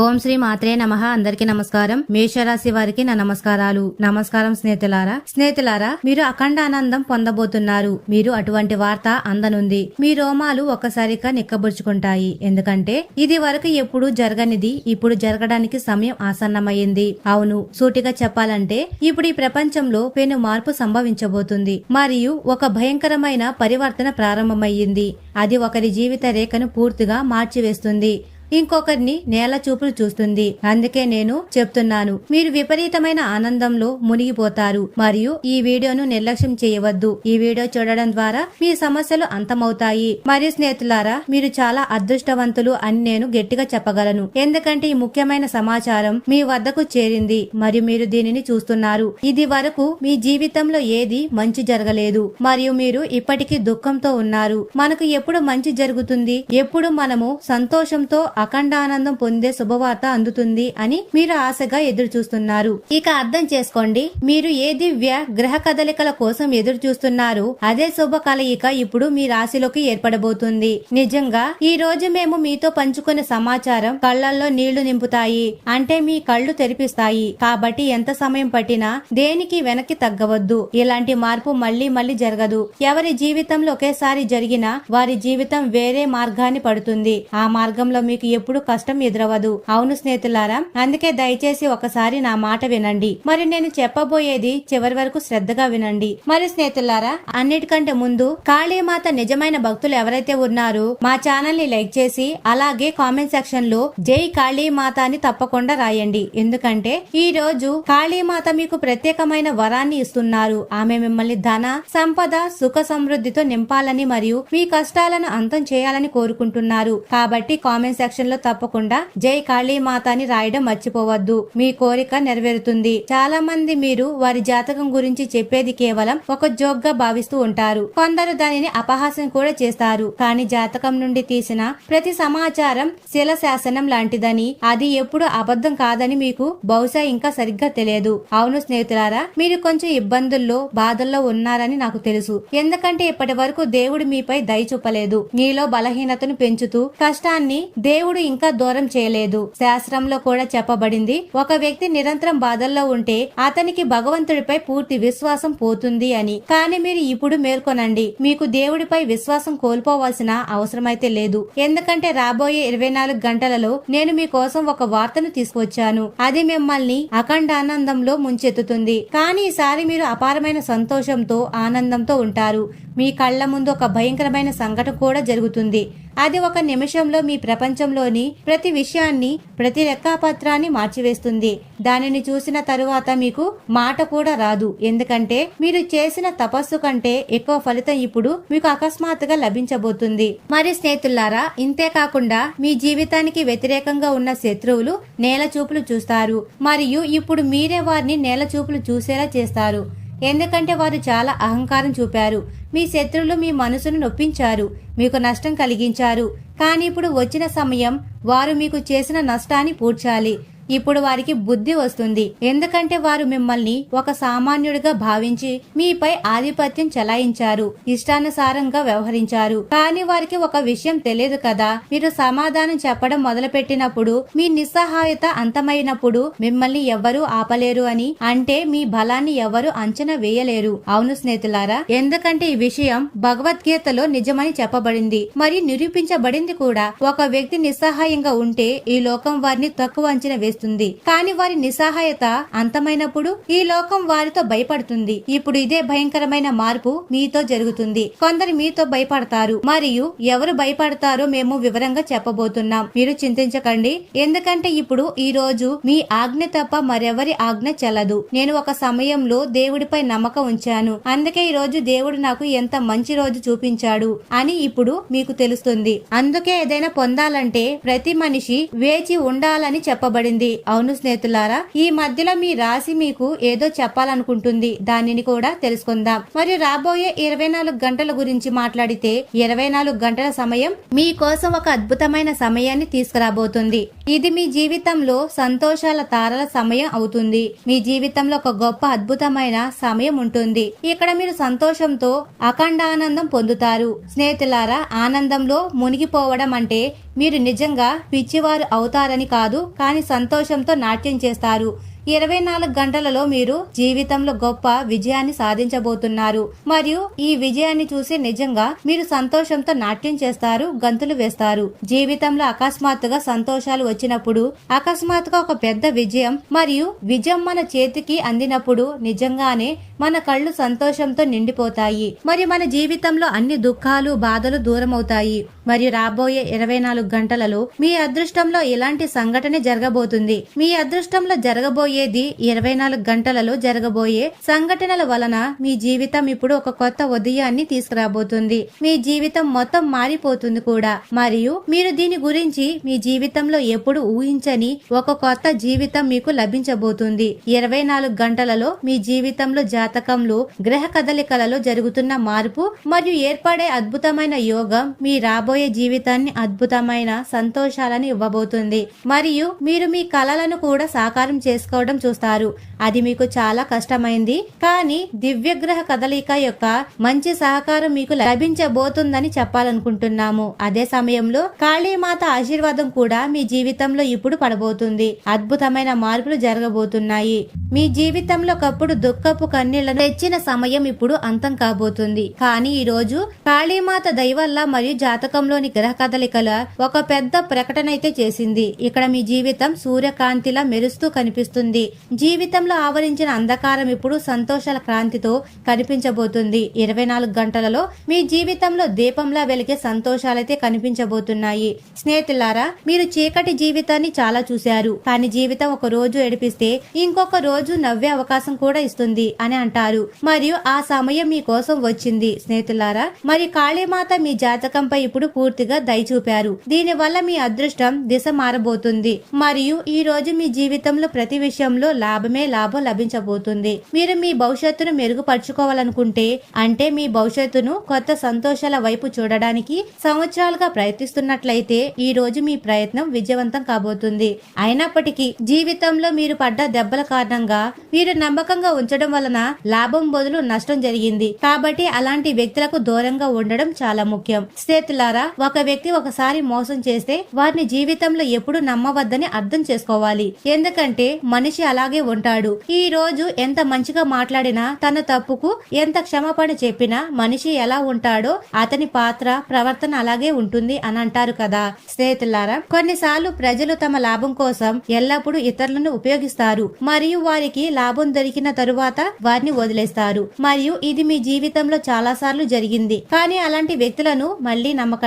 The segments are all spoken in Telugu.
ఓం శ్రీ మాత్రే నమ. అందరికి నమస్కారం. మేషరాశి వారికి నా నమస్కారాలు. నమస్కారం స్నేహితులారా. స్నేహితులారా మీరు అఖండ ఆనందం పొందబోతున్నారు. మీరు అటువంటి వార్త అందనుంది. మీ రోమాలు ఒక్కసారిగా నిక్కబుచ్చుకుంటాయి ఎందుకంటే ఇది వరకు ఎప్పుడు జరగనిది ఇప్పుడు జరగడానికి సమయం ఆసన్నమైంది. అవును సూటిగా చెప్పాలంటే ఇప్పుడు ఈ ప్రపంచంలో పెను మార్పు సంభవించబోతుంది. మరియు ఒక భయంకరమైన పరివర్తన ప్రారంభమయ్యింది. అది ఒకరి జీవిత రేఖను పూర్తిగా మార్చివేస్తుంది. ఇంకొకరిని నేల చూపులు చూస్తుంది. అందుకే నేను చెప్తున్నాను మీరు విపరీతమైన ఆనందంలో మునిగిపోతారు. మరియు ఈ వీడియోను నిర్లక్ష్యం చేయవద్దు. ఈ వీడియో చూడడం ద్వారా మీ సమస్యలు అంతమవుతాయి. మరియు స్నేహితులారా మీరు చాలా అదృష్టవంతులు అని నేను గట్టిగా చెప్పగలను. ఎందుకంటే ఈ ముఖ్యమైన సమాచారం మీ వద్దకు చేరింది మరియు మీరు దీనిని చూస్తున్నారు. ఇది వరకు మీ జీవితంలో ఏది మంచి జరగలేదు. మరియు మీరు ఇప్పటికీ దుఃఖంతో ఉన్నారు. మనకు ఎప్పుడు మంచి జరుగుతుంది? ఎప్పుడు మనము సంతోషంతో అఖండ ఆనందం పొందే శుభవార్త అందుతుంది అని మీరు ఆశగా ఎదురు చూస్తున్నారు ఇక అర్థం చేసుకోండి. మీరు ఏ దివ్య గ్రహ కదలికల కోసం ఎదురు చూస్తున్నారు అదే శుభ కలయిక ఇప్పుడు మీ రాశిలోకి ఏర్పడబోతుంది. నిజంగా ఈ రోజు మేము మీతో పంచుకునే సమాచారం కళ్ళల్లో నీళ్ళు నింపుతాయి అంటే మీ కళ్ళు తెరిపిస్తాయి. కాబట్టి ఎంత సమయం పట్టినా దేనికి వెనక్కి తగ్గవద్దు. ఇలాంటి మార్పు మళ్ళీ మళ్ళీ జరగదు. ఎవరి జీవితంలో ఒకేసారి జరిగినా వారి జీవితం వేరే మార్గాన్ని పడుతుంది. ఆ మార్గంలో మీకు ఎప్పుడు కష్టం ఎదురవదు. అవును స్నేహితులారా అందుకే దయచేసి ఒకసారి నా మాట వినండి. మరి నేను చెప్పబోయేది చివరి వరకు శ్రద్ధగా వినండి. మరి స్నేహితులారా అన్నిటికంటే ముందు కాళీమాత నిజమైన భక్తులు ఎవరైతే ఉన్నారో మా ఛానల్ని లైక్ చేసి అలాగే కామెంట్ సెక్షన్లో జై కాళీమాత అని తప్పకుండా రాయండి. ఎందుకంటే ఈ రోజు కాళీమాత మీకు ప్రత్యేకమైన వరాన్ని ఇస్తున్నారు. ఆమె మిమ్మల్ని ధన సంపద సుఖ సమృద్ధితో నింపాలని మరియు మీ కష్టాలను అంతం చేయాలని కోరుకుంటున్నారు. కాబట్టి కామెంట్ సెక్షన్ లో తప్పకుండా జై కాళీమాత అని రాయడం మర్చిపోవద్దు. మీ కోరిక నెరవేరుతుంది. చాలా మంది మీరు వారి జాతకం గురించి చెప్పేది కేవలం ఒక జోక్గా భావిస్తూ ఉంటారు. కొందరు దానిని అపహాసం కూడా చేస్తారు. కానీ జాతకం నుండి తీసిన ప్రతి సమాచారం శిల శాసనం లాంటిదని అది ఎప్పుడు అబద్ధం కాదని మీకు బహుశా ఇంకా సరిగ్గా తెలియదు. అవును స్నేహితులారా మీరు కొంచెం ఇబ్బందుల్లో బాధల్లో ఉన్నారని నాకు తెలుసు. ఎందుకంటే ఇప్పటి వరకు దేవుడు మీపై దయ చూపలేదు. మీలో బలహీనతను పెంచుతూ కష్టాన్ని దేవుడు ఇంకా దూరం చేయలేదు. శాస్త్రంలో కూడా చెప్పబడింది ఒక వ్యక్తి నిరంతరం బాధల్లో ఉంటే అతనికి భగవంతుడిపై పూర్తి విశ్వాసం పోతుంది అని. కానీ మీరు ఇప్పుడు మేల్కొనండి మీకు దేవుడిపై విశ్వాసం కోల్పోవాల్సిన అవసరమైతే లేదు. ఎందుకంటే రాబోయే ఇరవై నాలుగు గంటలలో నేను మీకోసం ఒక వార్తను తీసుకొచ్చాను అది మిమ్మల్ని అఖండ ఆనందంలో ముంచెత్తుతుంది. కానీ ఈసారి మీరు అపారమైన సంతోషంతో ఆనందంతో ఉంటారు. మీ కళ్ళ ముందు ఒక భయంకరమైన సంఘటన కూడా జరుగుతుంది. అది ఒక నిమిషంలో మీ ప్రపంచంలోని ప్రతి విషయాన్ని ప్రతి లెక్కాపత్రాన్ని మార్చివేస్తుంది. దానిని చూసిన తరువాత మీకు మాట కూడా రాదు. ఎందుకంటే మీరు చేసిన తపస్సు కంటే ఎక్కువ ఫలితం ఇప్పుడు మీకు అకస్మాత్తుగా లభించబోతుంది. మరి స్నేహితులారా ఇంతే కాకుండా మీ జీవితానికి వ్యతిరేకంగా ఉన్న శత్రువులు నేల చూపులు చూస్తారు. మరియు ఇప్పుడు మీరే వారిని నేల చూపులు చూసేలా చేస్తారు. ఎందుకంటే వారు చాలా అహంకారం చూపారు. మీ శత్రువులు మీ మనసును నొప్పించారు మీకు నష్టం కలిగించారు. కానీ ఇప్పుడు వచ్చిన సమయం వారు మీకు చేసిన నష్టాన్ని పూడ్చాలి. ఇప్పుడు వారికి బుద్ధి వస్తుంది. ఎందుకంటే వారు మిమ్మల్ని ఒక సామాన్యుడిగా భావించి మీపై ఆధిపత్యం చెలాయించారు ఇష్టానుసారంగా వ్యవహరించారు. కానీ వారికి ఒక విషయం తెలియదు కదా. మీరు సమాధానం చెప్పడం మొదలుపెట్టినప్పుడు మీ నిస్సహాయత అంతమైనప్పుడు మిమ్మల్ని ఎవ్వరూ ఆపలేరు అని అంటే మీ బలాన్ని ఎవరు అంచనా వేయలేరు. అవును స్నేహితులారా ఎందుకంటే ఈ విషయం భగవద్గీతలో నిజమని చెప్పబడింది. మరి నిరూపించబడింది కూడా. ఒక వ్యక్తి నిస్సహాయంగా ఉంటే ఈ లోకం వారిని తక్కువ అంచనా చేస్తుంది. కానీ వారి నిస్సహాయత అంతమైనప్పుడు ఈ లోకం వారితో భయపడుతుంది. ఇప్పుడు ఇదే భయంకరమైన మార్పు మీతో జరుగుతుంది. కొందరు మీతో భయపడతారు. మరియు ఎవరు భయపడతారో మేము వివరంగా చెప్పబోతున్నాం. మీరు చింతించకండి. ఎందుకంటే ఇప్పుడు ఈ రోజు మీ ఆజ్ఞ తప్ప మరెవరి ఆజ్ఞ చెల్లదు. నేను ఒక సమయంలో దేవుడిపై నమ్మకం ఉంచాను. అందుకే ఈ రోజు దేవుడు నాకు ఎంత మంచి రోజు చూపించాడు అని ఇప్పుడు మీకు తెలుస్తుంది. అందుకే ఏదైనా పొందాలంటే ప్రతి మనిషి వేచి ఉండాలని చెప్పబడింది. అవును స్నేహితులారా ఈ మధ్యలో మీ రాశి మీకు ఏదో చెప్పాలనుకుంటుంది. దానిని కూడా తెలుసుకుందాం. మరియు రాబోయే ఇరవై నాలుగు గంటల గురించి మాట్లాడితే ఇరవై నాలుగు గంటల సమయం మీ కోసం ఒక అద్భుతమైన సమయాన్ని తీసుకురాబోతుంది. ఇది మీ జీవితంలో సంతోషాల తారల సమయం అవుతుంది. మీ జీవితంలో ఒక గొప్ప అద్భుతమైన సమయం ఉంటుంది. ఇక్కడ మీరు సంతోషంతో అఖండ ఆనందం పొందుతారు. స్నేహితులారా ఆనందంలో మునిగిపోవడం అంటే మీరు నిజంగా పిచ్చివారు అవుతారని కాదు కానీ సంతోషంతో నాట్యం చేస్తారు. ఇరవై నాలుగు గంటలలో మీరు జీవితంలో గొప్ప విజయాన్ని సాధించబోతున్నారు. మరియు ఈ విజయాన్ని చూసి నిజంగా మీరు సంతోషంతో నాట్యం చేస్తారు గంతులు వేస్తారు. జీవితంలో అకస్మాత్తుగా సంతోషాలు వచ్చినప్పుడు అకస్మాత్తుగా ఒక పెద్ద విజయం మరియు విజయం మన చేతికి అందినప్పుడు నిజంగానే మన కళ్ళు సంతోషంతో నిండిపోతాయి. మరియు మన జీవితంలో అన్ని దుఃఖాలు బాధలు దూరం అవుతాయి మరియు రాబోయే ఇరవై నాలుగు గంటలలో మీ అదృష్టంలో ఇలాంటి సంఘటన జరగబోతుంది. మీ అదృష్టంలో జరగబోయేది ఇరవై నాలుగు గంటలలో జరగబోయే సంఘటనల వలన మీ జీవితం ఇప్పుడు ఒక కొత్త ఉదయాన్ని తీసుకురాబోతుంది. మీ జీవితం మొత్తం మారిపోతుంది కూడా. మరియు మీరు దీని గురించి మీ జీవితంలో ఎప్పుడు ఊహించని ఒక కొత్త జీవితం మీకు లభించబోతుంది. ఇరవై నాలుగు గంటలలో మీ జీవితంలో జాతకంలో గ్రహ కదలికలలో జరుగుతున్న మార్పు మరియు ఏర్పడే అద్భుతమైన యోగం మీ రాబోయే జీవితాన్ని అద్భుతమైన సంతోషాలను ఇవ్వబోతుంది. మరియు మీరు మీ కలలను కూడా సాకారం చేసుకోవడం చూస్తారు. అది మీకు చాలా కష్టమైంది. కానీ దివ్యగ్రహ కదలిక యొక్క మంచి సహకారం మీకు లభించబోతుందని చెప్పాలనుకుంటున్నాము. అదే సమయంలో కాళీమాత ఆశీర్వాదం కూడా మీ జీవితంలో ఇప్పుడు పడబోతుంది. అద్భుతమైన మార్పులు జరగబోతున్నాయి. మీ జీవితంలో ఒకప్పుడు దుఃఖపు కన్నీళ్ళను తెచ్చిన సమయం ఇప్పుడు అంతం కాబోతుంది. కానీ ఈ రోజు కాళీమాత దయవల్ల మరియు జాతకం జాతకంలోని గ్రహ కదలికల ఒక పెద్ద ప్రకటన అయితే చేసింది. ఇక్కడ మీ జీవితం సూర్యకాంతిలా మెరుస్తూ కనిపిస్తుంది. జీవితంలో ఆవరించిన అంధకారం ఇప్పుడు సంతోషాల క్రాంతితో కనిపించబోతుంది. ఇరవై నాలుగు గంటలలో మీ జీవితంలో దీపంలా వెలిగే సంతోషాలైతే కనిపించబోతున్నాయి. స్నేహితులారా మీరు చీకటి జీవితాన్ని చాలా చూశారు. కానీ జీవితం ఒక రోజు ఏడిపిస్తే ఇంకొక రోజు నవ్వే అవకాశం కూడా ఇస్తుంది అని అంటారు. మరియు ఆ సమయం మీ కోసం వచ్చింది. స్నేహితులారా మరి కాళీమాత మీ జాతకంపై ఇప్పుడు పూర్తిగా దయ చూపారు దీని వల్ల మీ అదృష్టం దిశ మారబోతుంది. మరియు ఈ రోజు మీ జీవితంలో ప్రతి విషయంలో లాభమే లాభం లభించబోతుంది. మీరు మీ భవిష్యత్తును మెరుగుపరుచుకోవాలనుకుంటే అంటే మీ భవిష్యత్తును కొత్త సంతోషాల వైపు చూడడానికి సంవత్సరాలుగా ప్రయత్నిస్తున్నట్లయితే ఈ రోజు మీ ప్రయత్నం విజయవంతం కాబోతుంది. అయినప్పటికీ జీవితంలో మీరు పడ్డ దెబ్బల కారణంగా మీరు నమ్మకంగా ఉంచడం వలన లాభం బదులు నష్టం జరిగింది. కాబట్టి అలాంటి వ్యక్తులకు దూరంగా ఉండడం చాలా ముఖ్యం. స్నేహితులారా ఒక వ్యక్తి ఒకసారి మోసం చేస్తే వారిని జీవితంలో ఎప్పుడు నమ్మవద్దని అర్థం చేసుకోవాలి. ఎందుకంటే మనిషి అలాగే ఉంటాడు. ఈ రోజు ఎంత మంచిగా మాట్లాడినా తన తప్పుకు ఎంత క్షమాపణ చెప్పినా మనిషి ఎలా ఉంటాడో అతని పాత్ర ప్రవర్తన అలాగే ఉంటుంది అని అంటారు కదా. స్నేహితులారా కొన్నిసార్లు ప్రజలు తమ లాభం కోసం ఎల్లప్పుడూ ఇతరులను ఉపయోగిస్తారు. మరియు వారికి లాభం దొరికిన తరువాత వారిని వదిలేస్తారు. మరియు ఇది మీ జీవితంలో చాలా సార్లు జరిగింది. కానీ అలాంటి వ్యక్తులను మళ్ళీ నమ్మకండి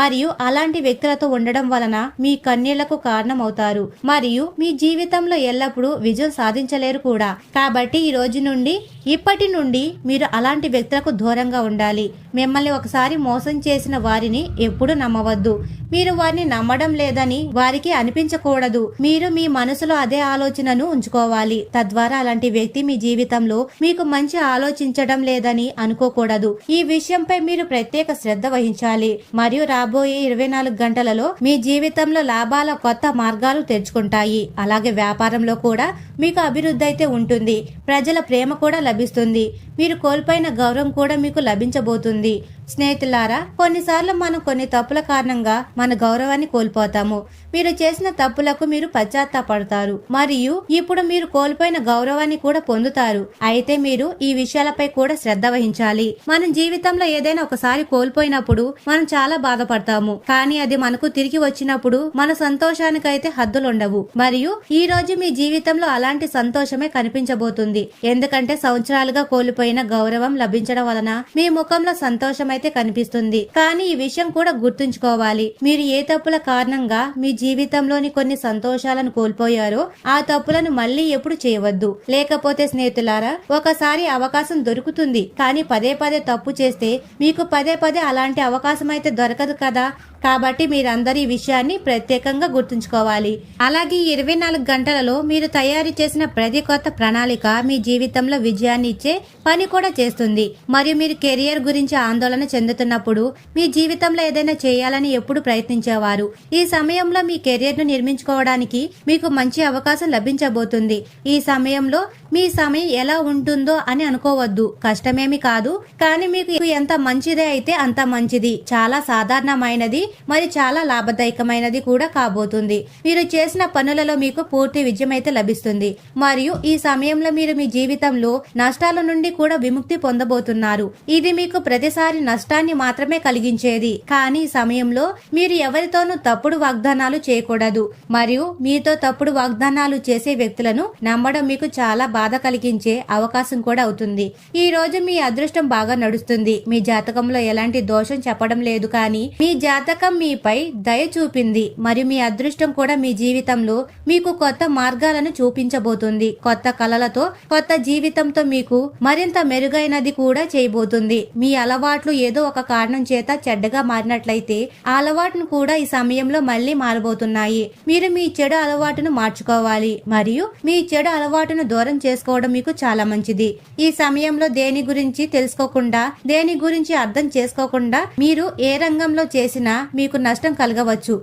మరియు అలాంటి వ్యక్తులతో ఉండడం వలన మీ కన్నీళ్ళకు కారణం అవుతారు మరియు మీ జీవితంలో ఎల్లప్పుడూ విజయం సాధించలేరు కూడా. కాబట్టి ఈ రోజు నుండి ఇప్పటి నుండి మీరు అలాంటి వ్యక్తులకు దూరంగా ఉండాలి. మిమ్మల్ని ఒకసారి మోసం చేసిన వారిని ఎప్పుడు నమ్మవద్దు. మీరు వారిని నమ్మడం లేదని వారికి అనిపించకూడదు. మీరు మీ మనసులో అదే ఆలోచనను ఉంచుకోవాలి. తద్వారా అలాంటి వ్యక్తి మీ జీవితంలో మీకు మంచి ఆలోచించడం లేదని అనుకోకూడదు. ఈ విషయంపై మీరు ప్రత్యేక శ్రద్ధ వహించాలి. మరియు రాబోయే ఇరవై నాలుగు గంటలలో మీ జీవితంలో లాభాల కొత్త మార్గాలు తెరుచుకుంటాయి. అలాగే వ్యాపారంలో కూడా మీకు అభివృద్ధి అయితే ఉంటుంది. ప్రజల ప్రేమ కూడా లభిస్తుంది. మీరు కోల్పోయిన గౌరవం కూడా మీకు లభించబోతుంది. స్నేహితులారా కొన్నిసార్లు మనం కొన్ని తప్పుల కారణంగా మన గౌరవాన్ని కోల్పోతాము. మీరు చేసిన తప్పులకు మీరు పశ్చాత్తాపడతారు. మరియు ఇప్పుడు మీరు కోల్పోయిన గౌరవాన్ని కూడా పొందుతారు. అయితే మీరు ఈ విషయాలపై కూడా శ్రద్ధ వహించాలి. మనం జీవితంలో ఏదైనా ఒకసారి కోల్పోయినప్పుడు మనం చాలా బాధపడతాము. కానీ అది మనకు తిరిగి వచ్చినప్పుడు మన సంతోషానికైతే హద్దులుండవు. మరియు ఈ రోజు మీ జీవితంలో అలాంటి సంతోషమే కనిపించబోతుంది. ఎందుకంటే సంవత్సరాలుగా కోల్పోయిన గౌరవం లభించడం వలన మీ ముఖంలో సంతోషం అయితే కనిపిస్తుంది. కానీ ఈ విషయం కూడా గుర్తుంచుకోవాలి. మీరు ఏ తప్పుల కారణంగా మీ జీవితంలోని కొన్ని సంతోషాలను కోల్పోయారో ఆ తప్పులను మళ్ళీ ఎప్పుడు చేయవద్దు. లేకపోతే స్నేహితులారా ఒకసారి అవకాశం దొరుకుతుంది కానీ పదే పదే తప్పు చేస్తే మీకు పదే పదే అలాంటి అవకాశం అయితే దొరకదు కదా. కాబట్టి మీరందరూ ఈ విషయాన్ని ప్రత్యేకంగా గుర్తుంచుకోవాలి. అలాగే ఇరవై నాలుగు గంటలలో మీరు తయారు చేసిన ప్రతి కొత్త ప్రణాళిక మీ జీవితంలో విజయాన్ని ఇచ్చే పని కూడా చేస్తుంది. మరియు మీరు కెరియర్ గురించి ఆందోళన చెందుతున్నప్పుడు మీ జీవితంలో ఏదైనా చేయాలని ఎప్పుడు ప్రయత్నించేవారు. ఈ సమయంలో మీ కెరియర్ను నిర్మించుకోవడానికి మీకు మంచి అవకాశం లభించబోతుంది. ఈ సమయంలో మీ సమయం ఎలా ఉంటుందో అని అనుకోవద్దు. కష్టమేమి కాదు కానీ మీకు ఎంత మంచిదే అయితే అంత మంచిది. చాలా సాధారణమైనది. మరి చాలా లాభదాయకమైనది కూడా కాబోతుంది. మీరు చేసిన పనులలో మీకు పూర్తి విజయం అయితే లభిస్తుంది. మరియు ఈ సమయంలో మీరు మీ జీవితంలో నష్టాల నుండి కూడా విముక్తి పొందబోతున్నారు. ఇది మీకు ప్రతిసారి నష్టాన్ని మాత్రమే కలిగించేది. కానీ ఈ సమయంలో మీరు ఎవరితోనూ తప్పుడు వాగ్దానాలు చేయకూడదు. మరియు మీతో తప్పుడు వాగ్దానాలు చేసే వ్యక్తులను నమ్మడం మీకు చాలా బాధ కలిగించే అవకాశం కూడా అవుతుంది. ఈ రోజు మీ అదృష్టం బాగా నడుస్తుంది. మీ జాతకంలో ఎలాంటి దోషం చెప్పడం లేదు కానీ మీ జాతక మీపై దయ చూపింది మరియు మీ అదృష్టం కూడా మీ జీవితంలో మీకు కొత్త మార్గాలను చూపించబోతుంది. కొత్త కలలతో కొత్త జీవితంతో మీకు మరింత మెరుగైనది కూడా చేయబోతుంది. మీ అలవాట్లు ఏదో ఒక కారణం చేత చెడ్డగా మారినట్లయితే ఆ అలవాటును కూడా ఈ సమయంలో మళ్ళీ మారబోతున్నాయి. మీరు మీ చెడు అలవాటును మార్చుకోవాలి మరియు మీ చెడు అలవాటును దూరం చేసుకోవడం మీకు చాలా మంచిది. ఈ సమయంలో దేని గురించి తెలుసుకోకుండా దేని గురించి అర్థం చేసుకోకుండా మీరు ఏ రంగంలో చేసినా మీకు నష్టం కలగవచ్చు.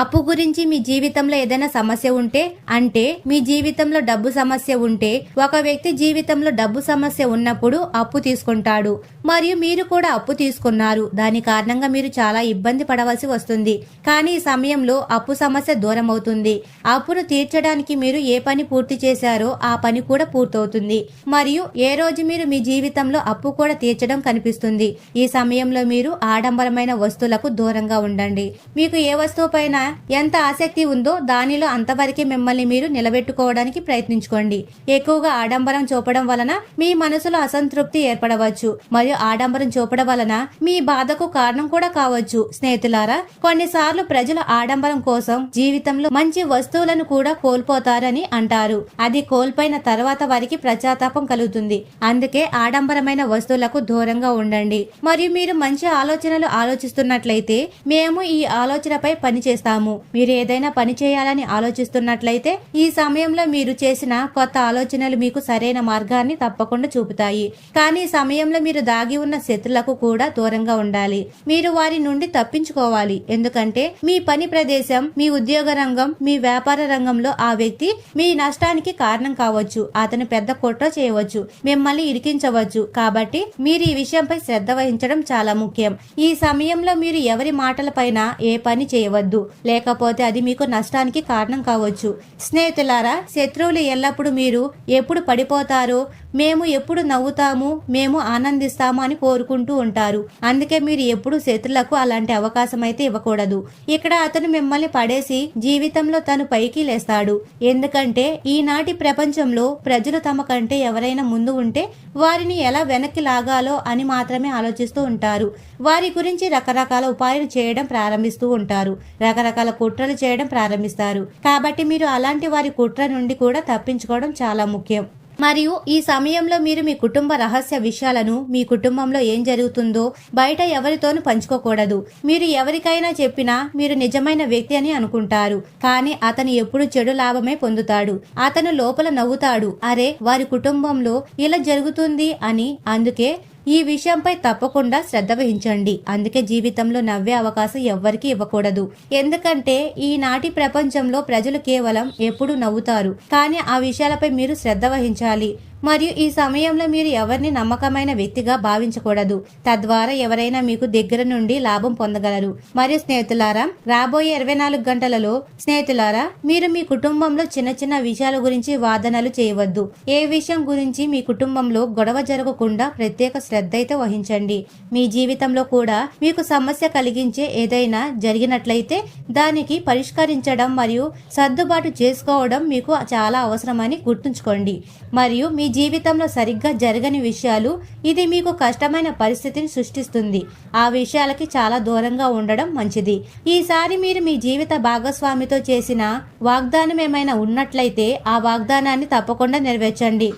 అప్పు గురించి మీ జీవితంలో ఏదైనా సమస్య ఉంటే అంటే మీ జీవితంలో డబ్బు సమస్య ఉంటే ఒక వ్యక్తి జీవితంలో డబ్బు సమస్య ఉన్నప్పుడు అప్పు తీసుకుంటాడు. మరియు మీరు కూడా అప్పు తీసుకున్నారు. దాని కారణంగా మీరు చాలా ఇబ్బంది పడవలసి వస్తుంది. కానీ ఈ సమయంలో అప్పు సమస్య దూరం అవుతుంది. అప్పును తీర్చడానికి మీరు ఏ పని పూర్తి చేశారో ఆ పని కూడా పూర్తవుతుంది. మరియు ఏ రోజు మీరు మీ జీవితంలో అప్పు కూడా తీర్చడం కనిపిస్తుంది. ఈ సమయంలో మీరు ఆడంబరమైన వస్తువులకు దూరంగా ఉండండి. మీకు ఏ వస్తువు పైన ఎంత ఆసక్తి ఉందో దానిలో అంతవరకే మిమ్మల్ని మీరు నిలబెట్టుకోవడానికి ప్రయత్నించుకోండి. ఎక్కువగా ఆడంబరం చూపడం వలన మీ మనసులో అసంతృప్తి ఏర్పడవచ్చు. మరియు ఆడంబరం చూపడం వలన మీ బాధకు కారణం కూడా కావచ్చు. స్నేహితులారా కొన్నిసార్లు ప్రజలు ఆడంబరం కోసం జీవితంలో మంచి వస్తువులను కూడా కోల్పోతారని అంటారు. అది కోల్పోయిన తర్వాత వారికి ప్రజాతాపం కలుగుతుంది. అందుకే ఆడంబరమైన వస్తువులకు దూరంగా ఉండండి. మరియు మీరు మంచి ఆలోచనలు ఆలోచిస్తున్నట్లయితే మేము ఈ ఆలోచనపై పనిచేస్తాము. చేస్తాము మీరు ఏదైనా పని చేయాలని ఆలోచిస్తున్నట్లయితే ఈ సమయంలో మీరు చేసిన కొత్త ఆలోచనలు మీకు సరైన మార్గాన్ని తప్పకుండా చూపుతాయి. కానీ ఈ సమయంలో మీరు దాగి ఉన్న శత్రులకు కూడా దూరంగా ఉండాలి. మీరు వారి నుండి తప్పించుకోవాలి. ఎందుకంటే మీ పని ప్రదేశం మీ ఉద్యోగ రంగం మీ వ్యాపార రంగంలో ఆ వ్యక్తి మీ నష్టానికి కారణం కావచ్చు. అతను పెద్ద కుట్ర చేయవచ్చు మిమ్మల్ని ఇరికించవచ్చు. కాబట్టి మీరు ఈ విషయంపై శ్రద్ధ వహించడం చాలా ముఖ్యం. ఈ సమయంలో మీరు ఎవరి మాటలపైన ఏ పని చేయవద్దు. లేకపోతే అది మీకు నష్టానికి కారణం కావచ్చు. స్నేహితులారా శత్రువులు ఎల్లప్పుడూ మీరు ఎప్పుడు పడిపోతారో? మేము ఎప్పుడు నవ్వుతాము? మేము ఆనందిస్తాము అని కోరుకుంటూ ఉంటారు. అందుకే మీరు ఎప్పుడు శత్రులకు అలాంటి అవకాశం అయితే ఇవ్వకూడదు. ఇక్కడ అతను మిమ్మల్ని పడేసి జీవితంలో తను పైకి లేస్తాడు. ఎందుకంటే ఈనాటి ప్రపంచంలో ప్రజలు తమ కంటే ఎవరైనా ముందు ఉంటే వారిని ఎలా వెనక్కి లాగాలో అని మాత్రమే ఆలోచిస్తూ ఉంటారు. వారి గురించి రకరకాల ఉపాయాలు చేయడం ప్రారంభిస్తూ ఉంటారు. రకరకాల రకరకాల కుట్రలు చేయడం ప్రారంభిస్తారు. కాబట్టి మీరు అలాంటి వారి కుట్ర నుండి కూడా తప్పించుకోవడం చాలా ముఖ్యం. మరియు ఈ సమయంలో మీరు మీ కుటుంబ రహస్య విషయాలను మీ కుటుంబంలో ఏం జరుగుతుందో బయట ఎవరితోనూ పంచుకోకూడదు. మీరు ఎవరికైనా చెప్పినా మీరు నిజమైన వ్యక్తి అని అనుకుంటారు. కానీ అతను ఎప్పుడు చెడు లాభమే పొందుతాడు. అతను లోపల నవ్వుతాడు. అరే వారి కుటుంబంలో ఇలా జరుగుతుంది అని అందుకే ఈ విషయంపై తప్పకుండా శ్రద్ధ వహించండి. అందుకే జీవితంలో నవ్వే అవకాశం ఎవ్వరికీ ఇవ్వకూడదు. ఎందుకంటే ఈనాటి ప్రపంచంలో ప్రజలు కేవలం ఎప్పుడు నవ్వుతారు. కానీ ఆ విషయాలపై మీరు శ్రద్ధ వహించాలి. మరియు ఈ సమయంలో మీరు ఎవరిని నమ్మకమైన వ్యక్తిగా భావించకూడదు. తద్వారా ఎవరైనా మీకు దగ్గర నుండి లాభం పొందగలరు. మరియు స్నేహితులారా రాబోయే ఇరవై నాలుగు గంటలలో స్నేహితులారా మీరు మీ కుటుంబంలో చిన్న చిన్న విషయాల గురించి వాదనలు చేయవద్దు. ఏ విషయం గురించి మీ కుటుంబంలో గొడవ జరగకుండా ప్రత్యేక శ్రద్ధ అయితే వహించండి. మీ జీవితంలో కూడా మీకు సమస్య కలిగించే ఏదైనా జరిగినట్లయితే దానికి పరిష్కరించడం మరియు సర్దుబాటు చేసుకోవడం మీకు చాలా అవసరమని గుర్తుంచుకోండి. మరియు మీ జీవితంలో సరిగ్గా జరగని విషయాలు ఇది మీకు కష్టమైన పరిస్థితిని సృష్టిస్తుంది. ఆ విషయాలకి చాలా దూరంగా ఉండడం మంచిది. ఈసారి మీరు మీ జీవిత భాగస్వామితో చేసిన వాగ్దానం ఏమైనా ఉన్నట్లయితే ఆ వాగ్దానాన్ని తప్పకుండా నెరవేర్చండి.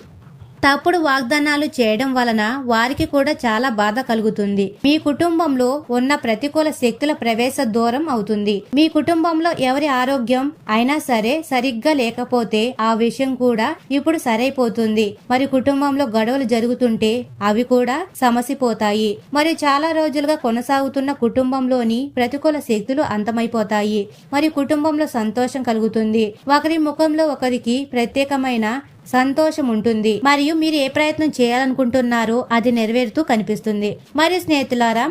తప్పుడు వాగ్దానాలు చేయడం వలన వారికి కూడా చాలా బాధ కలుగుతుంది. మీ కుటుంబంలో ఉన్న ప్రతికూల శక్తుల ప్రవేశ దూరం అవుతుంది. మీ కుటుంబంలో ఎవరి ఆరోగ్యం అయినా సరే సరిగ్గా లేకపోతే ఆ విషయం కూడా ఇప్పుడు సరైపోతుంది. మరి కుటుంబంలో గొడవలు జరుగుతుంటే అవి కూడా సమసిపోతాయి. మరి చాలా రోజులుగా కొనసాగుతున్న కుటుంబంలోని ప్రతికూల శక్తులు అంతమైపోతాయి. మరి కుటుంబంలో సంతోషం కలుగుతుంది. ఒకరి ముఖంలో ఒకరికి ప్రత్యేకమైన సంతోషం ఉంటుంది మరియు మీరు ఏ ప్రయత్నం చేయాలనుకుంటున్నారో అది నెరవేరుతూ కనిపిస్తుంది. మరియు స్నేహితులారా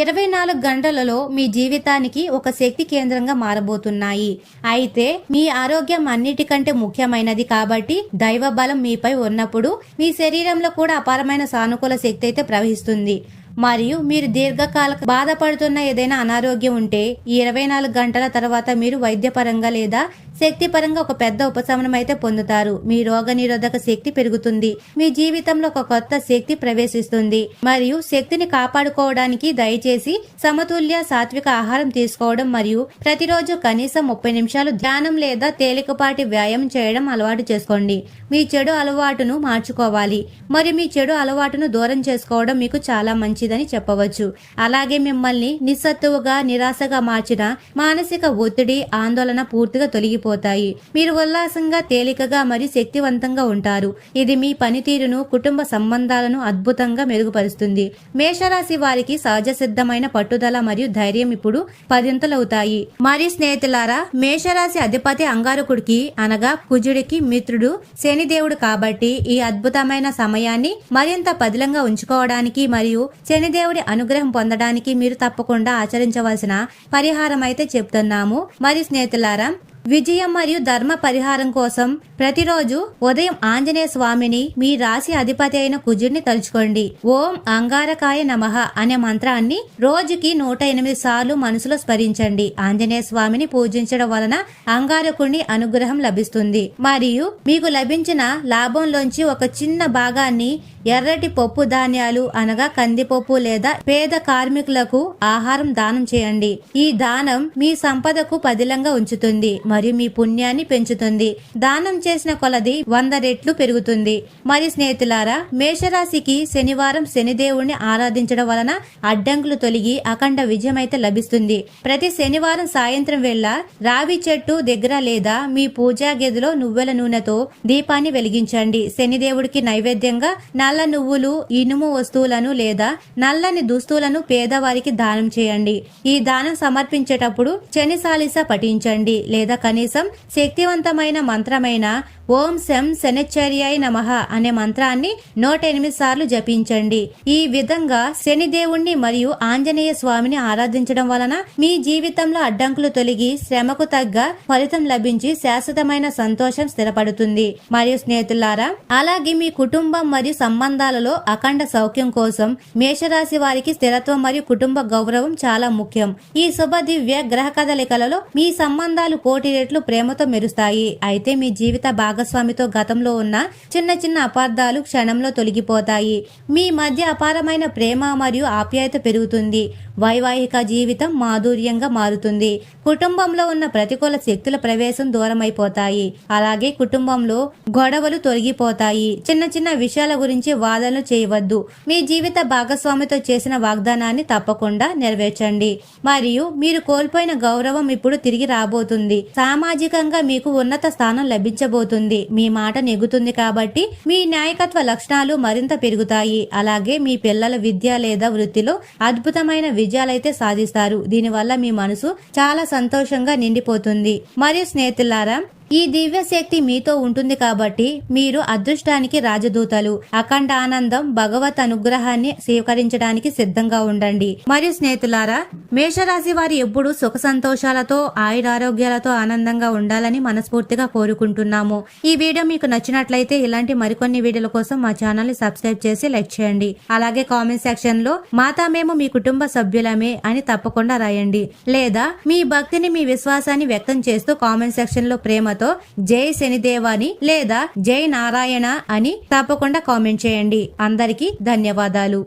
ఇరవై నాలుగు గంటలలో మీ జీవితానికి ఒక శక్తి కేంద్రంగా మారబోతున్నాయి. అయితే మీ ఆరోగ్యం అన్నిటికంటే ముఖ్యమైనది కాబట్టి దైవ బలం మీపై ఉన్నప్పుడు మీ శరీరంలో కూడా అపారమైన సానుకూల శక్తి అయితే ప్రవహిస్తుంది. మరియు మీరు దీర్ఘకాల బాధపడుతున్న ఏదైనా అనారోగ్యం ఉంటే ఈ ఇరవై నాలుగు గంటల తర్వాత మీరు వైద్యపరంగా లేదా శక్తిపరంగా ఒక పెద్ద ఉపశమనం అయితే పొందుతారు. మీ రోగ నిరోధక శక్తి పెరుగుతుంది. మీ జీవితంలో ఒక కొత్త శక్తి ప్రవేశిస్తుంది. మరియు శక్తిని కాపాడుకోవడానికి దయచేసి సమతుల్య సాత్విక ఆహారం తీసుకోవడం మరియు ప్రతిరోజు కనీసం ముప్పై నిమిషాలు ధ్యానం లేదా తేలికపాటి వ్యాయామం చేయడం అలవాటు చేసుకోండి. మీ చెడు అలవాటును మార్చుకోవాలి. మరియు మీ చెడు అలవాటును దూరం చేసుకోవడం మీకు చాలా మంచిదని చెప్పవచ్చు. అలాగే మిమ్మల్ని నిస్సత్తువుగా నిరాశగా మార్చిన మానసిక ఒత్తిడి ఆందోళన పూర్తిగా తొలగి తొలగిపోతాయి. మీరు ఉల్లాసంగా తేలికగా మరియు శక్తివంతంగా ఉంటారు. ఇది మీ పనితీరును కుటుంబ సంబంధాలను అద్భుతంగా మెరుగుపరుస్తుంది. మేషరాశి వారికి సహజ సిద్ధమైన పట్టుదల మరియు ధైర్యం ఇప్పుడు పదింతలవుతాయి. మరి స్నేహితులారా మేషరాశి అధిపతి అంగారకుడికి అనగా కుజుడికి మిత్రుడు శనిదేవుడు కాబట్టి ఈ అద్భుతమైన సమయాన్ని మరింత పదిలంగా ఉంచుకోవడానికి మరియు శనిదేవుడి అనుగ్రహం పొందడానికి మీరు తప్పకుండా ఆచరించవలసిన పరిహారం అయితే చెప్తున్నాము. మరి స్నేహితులారా విజయం మరియు ధర్మ పరిహారం కోసం ప్రతిరోజు ఉదయం ఆంజనేయ స్వామిని మీ రాశి అధిపతి అయిన కుజుడిని తలుచుకోండి. ఓం అంగారకాయ నమః అనే మంత్రాన్ని రోజుకి నూట ఎనిమిది సార్లు మనసులో స్మరించండి. ఆంజనేయ స్వామిని పూజించడం వలన అంగారకుడిని అనుగ్రహం లభిస్తుంది. మరియు మీకు లభించిన లాభంలోంచి ఒక చిన్న భాగాన్ని ఎర్రటి పప్పు ధాన్యాలు అనగా కందిపప్పు లేదా పేద కార్మికులకు ఆహారం దానం చేయండి. ఈ దానం మీ సంపదకు పదిలంగా ఉంచుతుంది మరియు మీ పుణ్యాన్ని పెంచుతుంది. దానం చేసిన కొలది వంద రెట్లు పెరుగుతుంది. మరి స్నేహితులారా మేషరాశికి శనివారం శనిదేవుణ్ణి ఆరాధించడం వలన అడ్డంకులు తొలగి అఖండ విజయం అయితే లభిస్తుంది. ప్రతి శనివారం సాయంత్రం వేళ రావి చెట్టు దగ్గర లేదా మీ పూజా గదిలో నువ్వుల నూనెతో దీపాన్ని వెలిగించండి. శనిదేవుడికి నైవేద్యంగా నల్ల నువ్వులు ఇనుము వస్తువులను లేదా నల్లని దుస్తువులను పేదవారికి దానం చేయండి. ఈ దానం సమర్పించేటప్పుడు శని సాలిస పఠించండి లేదా కనీసం శక్తివంతమైన మంత్రమైన ఓం శం శనిచర్యాయ నమః అనే మంత్రాన్ని నూట ఎనిమిది సార్లు జపించండి. ఈ విధంగా శనిదేవుణ్ణి మరియు ఆంజనేయ స్వామిని ఆరాధించడం వలన మీ జీవితంలో అడ్డంకులు తొలగి శ్రమకు తగ్గ ఫలితం లభించి శాశ్వతమైన సంతోషం స్థిరపడుతుంది. మరియు స్నేహితులారా అలాగే మీ కుటుంబం మరియు సంబంధాలలో అఖండ సౌఖ్యం కోసం మేషరాశి వారికి స్థిరత్వం మరియు కుటుంబ గౌరవం చాలా ముఖ్యం. ఈ శుభ దివ్య గ్రహ కదలికలలో మీ సంబంధాలు కోటి రెట్లు ప్రేమతో మెరుస్తాయి. అయితే మీ జీవిత భాగం భాగస్వామితో గతంలో ఉన్న చిన్న చిన్న అపార్థాలు క్షణంలో తొలగిపోతాయి. మీ మధ్య అపారమైన ప్రేమ మరియు ఆప్యాయత పెరుగుతుంది. వైవాహిక జీవితం మాధుర్యంగా మారుతుంది. కుటుంబంలో ఉన్న ప్రతికూల శక్తుల ప్రవేశం దూరమైపోతాయి. అలాగే కుటుంబంలో గొడవలు తొలగిపోతాయి. చిన్న చిన్న విషయాల గురించి వాదనలు చేయవద్దు. మీ జీవిత భాగస్వామితో చేసిన వాగ్దానాన్ని తప్పకుండా నెరవేర్చండి. మరియు మీరు కోల్పోయిన గౌరవం ఇప్పుడు తిరిగి రాబోతుంది. సామాజికంగా మీకు ఉన్నత స్థానం లభించబోతుంది. మీ మాట నెగుతుంది కాబట్టి మీ నాయకత్వ లక్షణాలు మరింత పెరుగుతాయి. అలాగే మీ పిల్లల విద్య లేదా వృత్తిలో అద్భుతమైన విజయాలైతే సాధిస్తారు. దీనివల్ల మీ మనసు చాలా సంతోషంగా నిండిపోతుంది. మరియు స్నేహితులారా ఈ దివ్య శక్తి మీతో ఉంటుంది కాబట్టి మీరు అదృష్టానికి రాజదూతలు. అఖండ ఆనందం భగవత్ అనుగ్రహాన్ని స్వీకరించడానికి సిద్ధంగా ఉండండి. మరియు స్నేహితులారా మేషరాశి వారు ఎప్పుడు సుఖ సంతోషాలతో ఆయురారోగ్యాలతో ఆనందంగా ఉండాలని మనస్ఫూర్తిగా కోరుకుంటున్నాము. ఈ వీడియో మీకు నచ్చినట్లయితే ఇలాంటి మరికొన్ని వీడియోల కోసం మా ఛానల్ని సబ్స్క్రైబ్ చేసి లైక్ చేయండి. అలాగే కామెంట్ సెక్షన్లో మాతా మేము మీ కుటుంబ సభ్యులమే అని తప్పకుండా రాయండి. లేదా మీ భక్తిని మీ విశ్వాసాన్ని వ్యక్తం చేస్తూ కామెంట్ సెక్షన్లో ప్రేమతో జై శనిదేవాని లేదా జై నారాయణ అని తప్పకుండా కామెంట్ చేయండి. అందరికీ ధన్యవాదాలు.